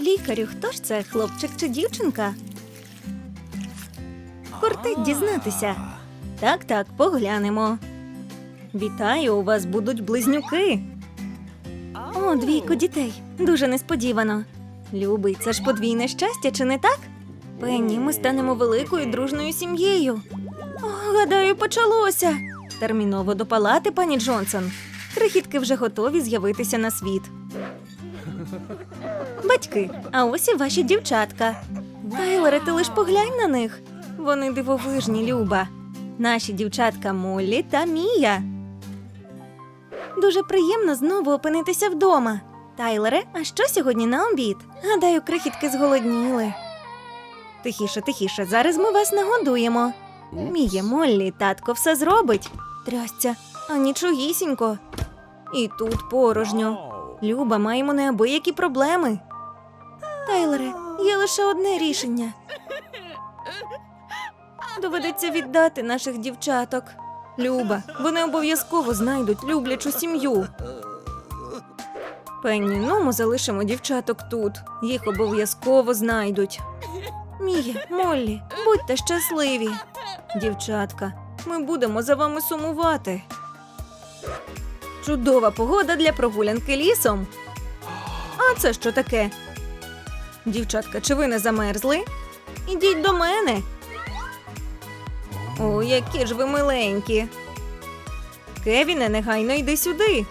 Лікарю, хто ж це, хлопчик чи дівчинка? Кортить дізнатися. Так, так, поглянемо. Вітаю, у вас будуть близнюки. О, двійко дітей. Дуже несподівано. Любий, це ж подвійне щастя, чи не так? Пенні, ми станемо великою дружною сім'єю. Гадаю, почалося. Терміново до палати, пані Джонсон. Крихітки вже готові з'явитися на світ. Батьки, а ось і ваші дівчатка. Тайлере, ти лиш поглянь на них. Вони дивовижні, Люба. Наші дівчатка Моллі та Мія. Дуже приємно знову опинитися вдома. Тайлере, а що сьогодні на обід? Гадаю, крихітки зголодніли. Тихіше, тихіше, зараз ми вас нагодуємо. Міє, Моллі, татко все зробить. Трясця, а нічогісінько. І тут порожньо. Люба, маємо неабиякі проблеми. Тайлере, є лише одне рішення. Доведеться віддати наших дівчаток. Люба, вони обов'язково знайдуть люблячу сім'ю. Пенні, ну ми залишимо дівчаток тут. Їх обов'язково знайдуть. Мія, Моллі, будьте щасливі. Дівчатка, ми будемо за вами сумувати. Чудова погода для прогулянки лісом. А це що таке? Дівчатка, чи ви не замерзли? Ідіть до мене. О, які ж ви миленькі. Кевіне, негайно йди сюди.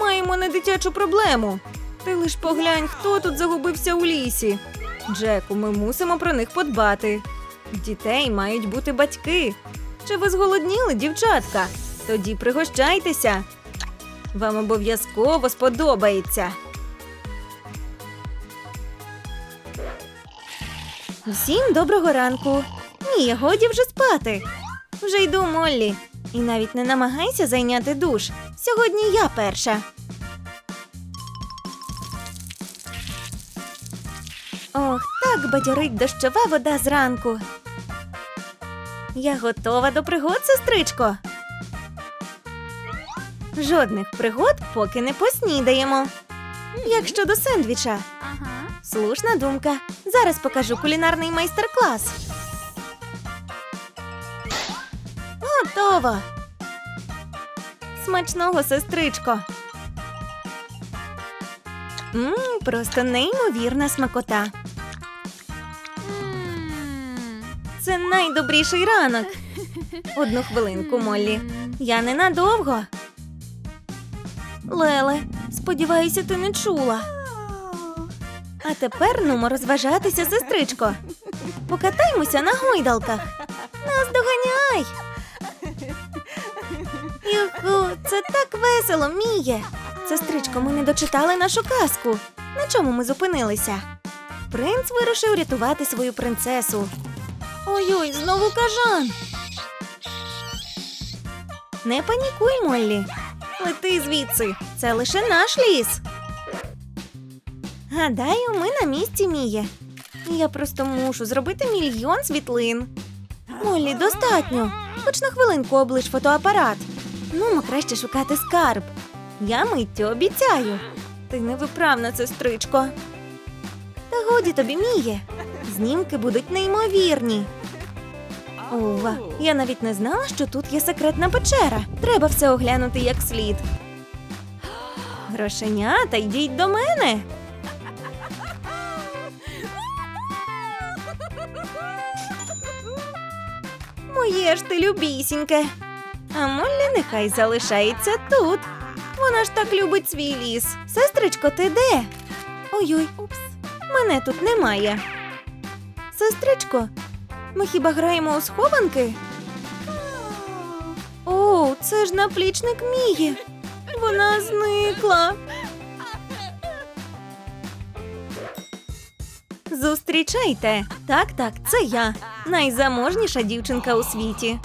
Маємо не дитячу проблему. Ти лиш поглянь, хто тут загубився у лісі. Джеку, ми мусимо про них подбати. Дітей мають бути батьки. Чи ви зголодніли, дівчатка? Тоді пригощайтеся. Вам обов'язково сподобається. Всім доброго ранку. Ні, годі вже спати. Вже йду, Моллі. І навіть не намагайся зайняти душ. Сьогодні я перша. Ох, так бадьорить дощова вода зранку. Я готова до пригод, сестричко. Жодних пригод, поки не поснідаємо. Як щодо сендвіча? Ага. Слушна думка. Зараз покажу кулінарний майстер-клас. Готово. Смачного, сестричко. Мм, просто неймовірна смакота. Це найдобріший ранок. Одну хвилинку, Моллі. Я ненадовго. Леле, сподіваюся, ти не чула. А тепер нумо розважатися, сестричко. Покатаймося на гойдалках. Нас доганяй. Юху, це так весело, Міє. Сестричко, ми не дочитали нашу казку. На чому ми зупинилися? Принц вирушив рятувати свою принцесу. Ой-ой, знову кажан. Не панікуй, Моллі. Лети звідси. Це лише наш ліс. Гадаю, ми на місці Міє. Я просто мушу зробити мільйон світлин. Моллі, достатньо. Хоч на хвилинку облиш фотоапарат. Ну, краще шукати скарб. Я миттю обіцяю. Ти невиправна, сестричко. Та годі тобі, Міє. Знімки будуть неймовірні. Ова, я навіть не знала, що тут є секретна печера. Треба все оглянути як слід. Грошенята, йдіть до мене. Моє ж ти любісіньке. А Моллі нехай залишається тут. Вона ж так любить свій ліс. Сестричко, ти де? Ой-ой. Мене тут немає. Сестричко, ми хіба граємо у схованки? О, це ж наплічник Мії. Вона зникла. Зустрічайте. Так, так, це я. Найзаможніша дівчинка у світі.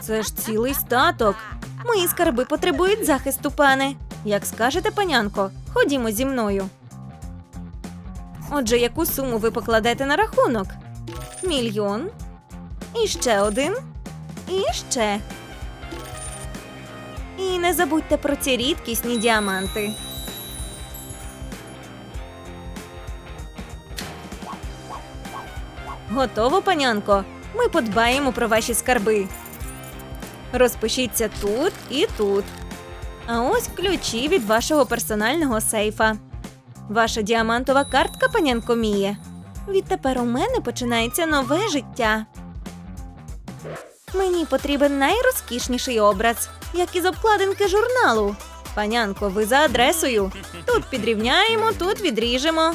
Це ж цілий статок. Мої скарби потребують захисту, пане. Як скажете, панянко, ходімо зі мною. Отже, яку суму ви покладете на рахунок? Мільйон. І ще один. І ще. І не забудьте про ці рідкісні діаманти. Готово, панянко. Ми подбаємо про ваші скарби. Розпишіться тут і тут. А ось ключі від вашого персонального сейфа. Ваша діамантова картка, панянко Міє. Відтепер у мене починається нове життя. Мені потрібен найрозкішніший образ, як із обкладинки журналу. Панянко, ви за адресою. Тут підрівняємо, тут відріжемо.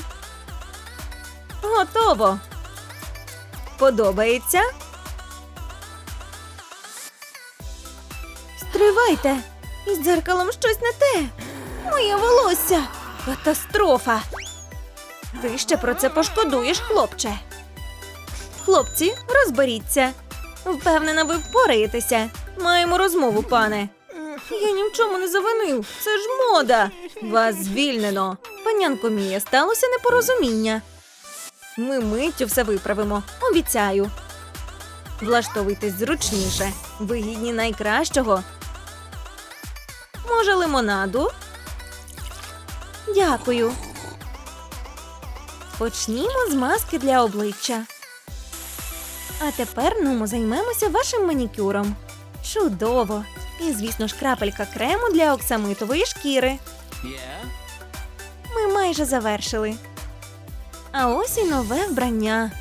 Готово. Подобається? Стривайте! Із дзеркалом щось не те. Моє волосся. Катастрофа. Ти ще про це пошкодуєш, хлопче. Хлопці, розберіться. Впевнена, ви впораєтеся. Маємо розмову, пане. Я ні в чому не завинив. Це ж мода. Вас звільнено. Панянко Мія, сталося непорозуміння. Ми миттю все виправимо, обіцяю. Влаштовуйтесь зручніше. Ви гідні найкращого. Може, лимонаду? Дякую. Почнімо з маски для обличчя. А тепер ну, займемося вашим манікюром. Чудово! І, звісно ж, крапелька крему для оксамитової шкіри. Yeah? Ми майже завершили. А ось і нове вбрання.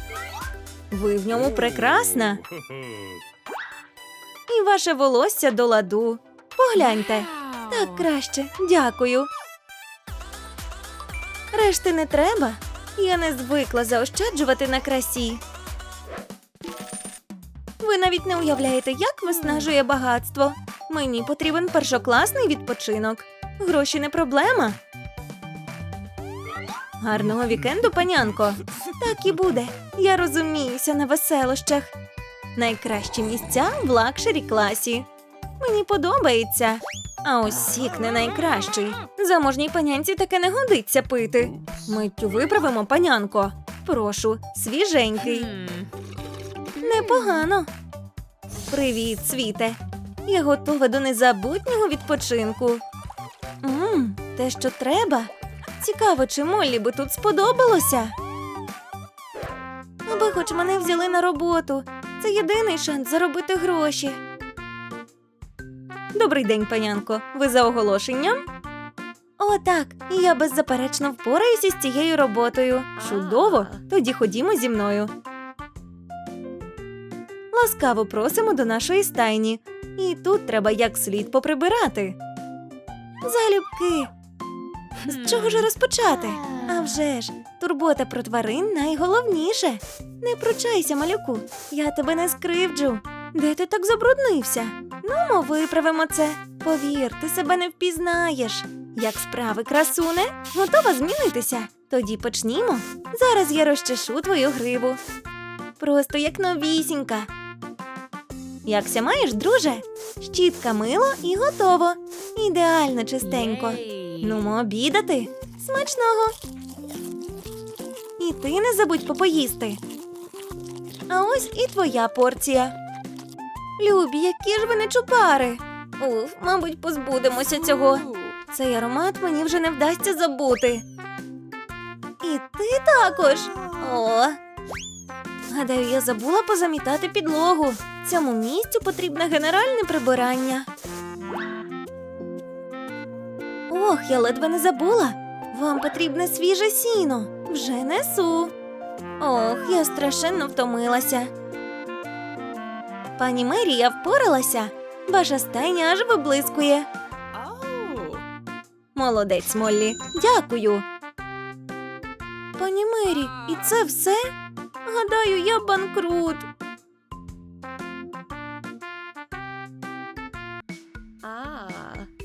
Ви в ньому прекрасна. І ваше волосся до ладу. Погляньте. Так краще, дякую. Решти не треба. Я не звикла заощаджувати на красі. Ви навіть не уявляєте, як виснажує багатство. Мені потрібен першокласний відпочинок. Гроші не проблема. Гарного вікенду, панянко. Так і буде. Я розуміюся на веселощах. Найкращі місця в лакшері класі. Мені подобається. А ось сік не найкращий. Заможній панянці таке не годиться пити. Миттю виправимо, панянко. Прошу, свіженький. Непогано. Привіт, світе. Я готова до незабутнього відпочинку. Мм, те, що треба. Цікаво, чи Моллі би тут сподобалося. Аби хоч мене взяли на роботу. Це єдиний шанс заробити гроші. Добрий день, панянко. Ви за оголошенням? О, так. Я беззаперечно впораюся з цією роботою. Чудово. Тоді ходімо зі мною. Ласкаво просимо до нашої стайні. І тут треба як слід поприбирати. Залюбки. З чого ж розпочати? А вже ж, турбота про тварин найголовніше. Не пручайся, малюку, я тебе не скривджу. Де ти так забруднився? Ну, ми виправимо це. Повір, ти себе не впізнаєш. Як справи, красуне, готова змінитися? Тоді почнімо. Зараз я розчешу твою гриву. Просто як новісінька. Якся маєш, друже? Щітка мило і готово. Ідеально чистенько. Нумо обідати. Смачного. І ти не забудь попоїсти. А ось і твоя порція. Любі, які ж ви не чупари. Уф, мабуть, позбудемося цього. Цей аромат мені вже не вдасться забути. І ти також. О. Гадаю, я забула позамітати підлогу. Цьому місцю потрібне генеральне прибирання. Ох, я ледве не забула. Вам потрібне свіже сіно. Вже несу. Ох, я страшенно втомилася. Пані Мері, я впоралася. Ваша стайня аж виблискує. Oh. Молодець, Моллі. Дякую. Пані Мері, і це все? Гадаю, я банкрут.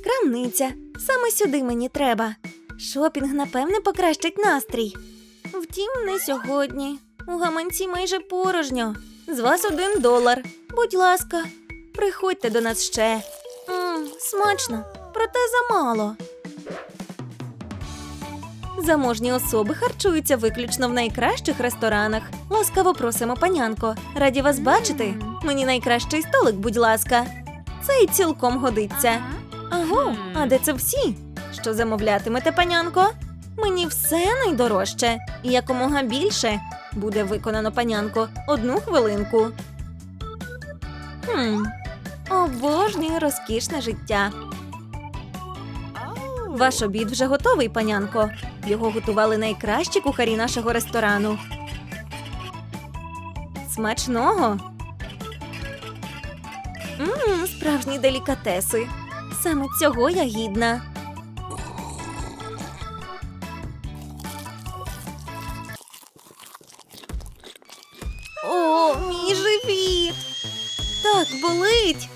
Крамниця. Саме сюди мені треба. Шопінг, напевне, покращить настрій. Втім, не сьогодні. У гаманці майже порожньо. З вас один долар. Будь ласка, приходьте до нас ще. Мм, смачно, проте замало. Заможні особи харчуються виключно в найкращих ресторанах. Ласкаво просимо, панянко. Раді вас бачити. Мені найкращий столик, будь ласка. Цей цілком годиться. Аго, а де це всі? Що замовлятимете, панянко? Мені все найдорожче, і якомога більше буде виконано панянко одну хвилинку. Хм, обожнюю розкішне життя. Ваш обід вже готовий, панянко. Його готували найкращі кухарі нашого ресторану. Смачного. Мм, справжні делікатеси. Саме цього я гідна. Болить.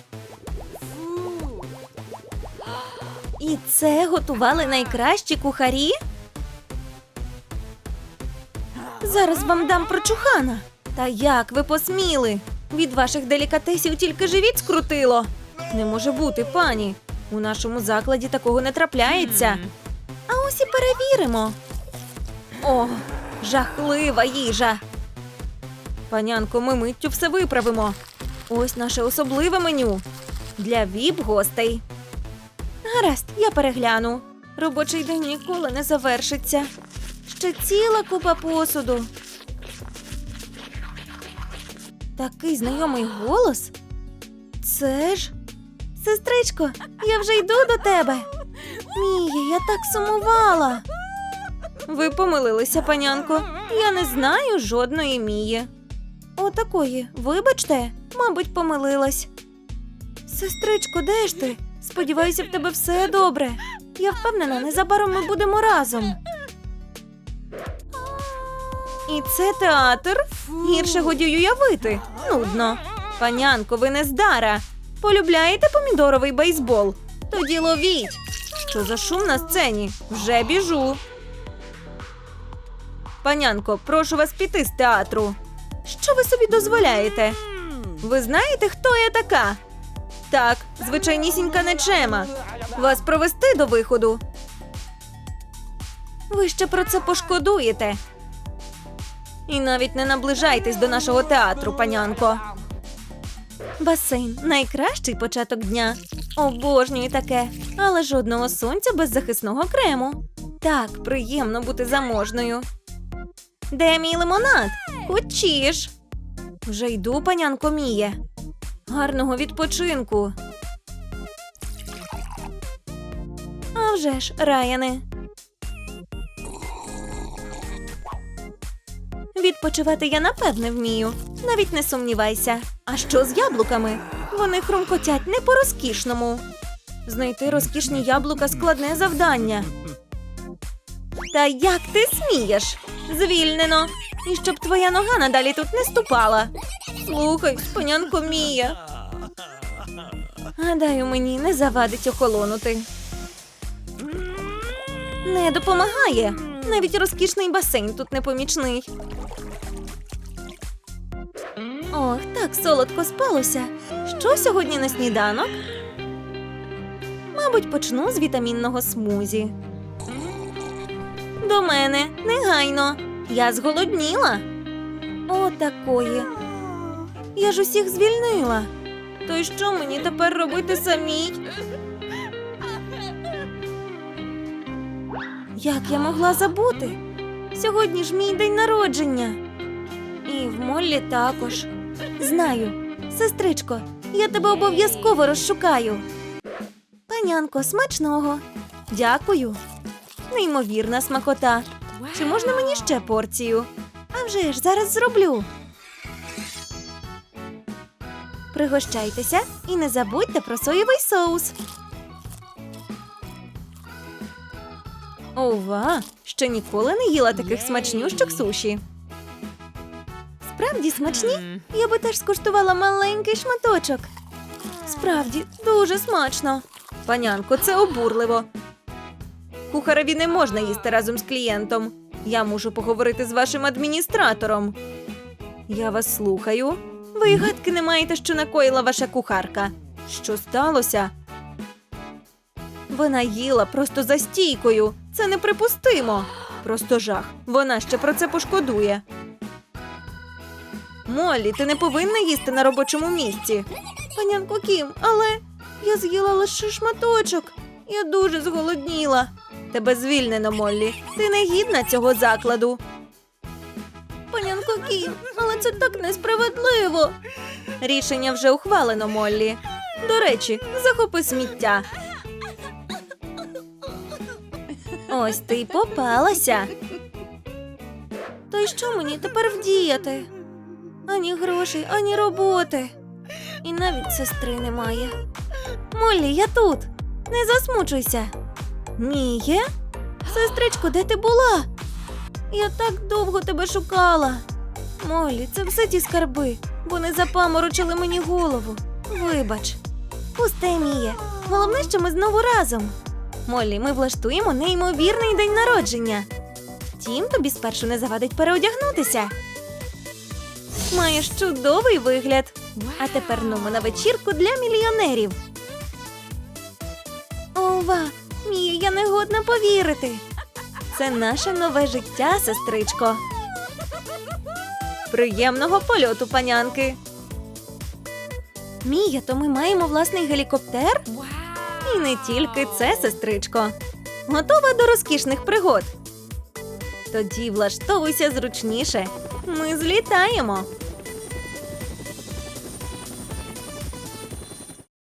І це готували найкращі кухарі? Зараз вам дам прочухана. Та як ви посміли? Від ваших делікатесів тільки живіт скрутило. Не може бути, пані. У нашому закладі такого не трапляється. А ось і перевіримо. О, жахлива їжа. Панянко, ми миттю все виправимо. Ось наше особливе меню для віп-гостей. Гаразд, я перегляну. Робочий день ніколи не завершиться. Ще ціла купа посуду. Такий знайомий голос. Це ж. Сестричко, я вже йду до тебе. Мія, я так сумувала. Ви помилилися, панянко. Я не знаю жодної мії. Отакої, вибачте, мабуть, помилилась. Сестричко, де ж ти? Сподіваюся, в тебе все добре. Я впевнена, незабаром ми будемо разом. І це театр. Гірше годі уявити. Нудно. Панянко, ви не здара. Полюбляєте помідоровий бейсбол? Тоді ловіть. Що за шум на сцені? Вже біжу. Панянко, прошу вас піти з театру. Що ви собі дозволяєте? Ви знаєте, хто я така? Так, звичайнісінька нечема. Вас провести до виходу. Ви ще про це пошкодуєте. І навіть не наближайтесь до нашого театру, панянко. Басейн найкращий початок дня. Обожнюю таке, але жодного сонця без захисного крему. Так, приємно бути заможною. Де мій лимонад? Хочеш? Вже йду, панянко Міє. Гарного відпочинку. А вже ж, Раяне. Відпочивати я напевне вмію. Навіть не сумнівайся. А що з яблуками? Вони хрумкотять не по-розкішному. Знайти розкішні яблука складне завдання. Та як ти смієш? Звільнено. І щоб твоя нога надалі тут не ступала. Слухай, панянко Мія. Гадаю, мені не завадить охолонути. Не допомагає. Навіть розкішний басейн тут непомічний. Ох, так солодко спалося. Що сьогодні на сніданок? Мабуть, почну з вітамінного смузі. До мене, негайно. Я зголодніла. О, такої. Я ж усіх звільнила. То й що мені тепер робити самій? Як я могла забути? Сьогодні ж мій день народження. І в Моллі також. Знаю, сестричко, я тебе обов'язково розшукаю. Панянко, смачного. Дякую. Неймовірна смакота. Чи можна мені ще порцію? А вже ж зараз зроблю. Пригощайтеся і не забудьте про соєвий соус. Ова, ще ніколи не їла таких смачнющих суші. Справді смачні? Я би теж скуштувала маленький шматочок. Справді, дуже смачно. Панянко, це обурливо. Кухареві не можна їсти разом з клієнтом. Я мушу поговорити з вашим адміністратором. Я вас слухаю. Ви й гадки не маєте, що накоїла ваша кухарка. Що сталося? Вона їла просто за стійкою. Це неприпустимо. Просто жах. Вона ще про це пошкодує. Моллі, ти не повинна їсти на робочому місці. Панянко Кім, але я з'їла лише шматочок. Я дуже зголодніла. Тебе звільнено, Моллі. Ти не гідна цього закладу. Панянко Кім, але це так несправедливо. Рішення вже ухвалено, Моллі. До речі, захопи сміття. Ось ти й попалася. То й що мені тепер вдіяти? Ані грошей, ані роботи. І навіть сестри немає. Моллі, я тут. Не засмучуйся. Міє? Сестричко, де ти була? Я так довго тебе шукала. Моллі, це все ті скарби. Вони запаморочили мені голову. Вибач. Пусте, Міє. Головне, що ми знову разом. Моллі, ми влаштуємо неймовірний день народження. Втім, тобі спершу не завадить переодягнутися. Маєш чудовий вигляд. А тепер нумо на вечірку для мільйонерів. Ова, Мія, я не годна повірити. Це наше нове життя, сестричко. Приємного польоту, панянки. Мія, то ми маємо власний гелікоптер? І не тільки це, сестричко. Готова до розкішних пригод. Тоді влаштовуйся зручніше. Ми злітаємо.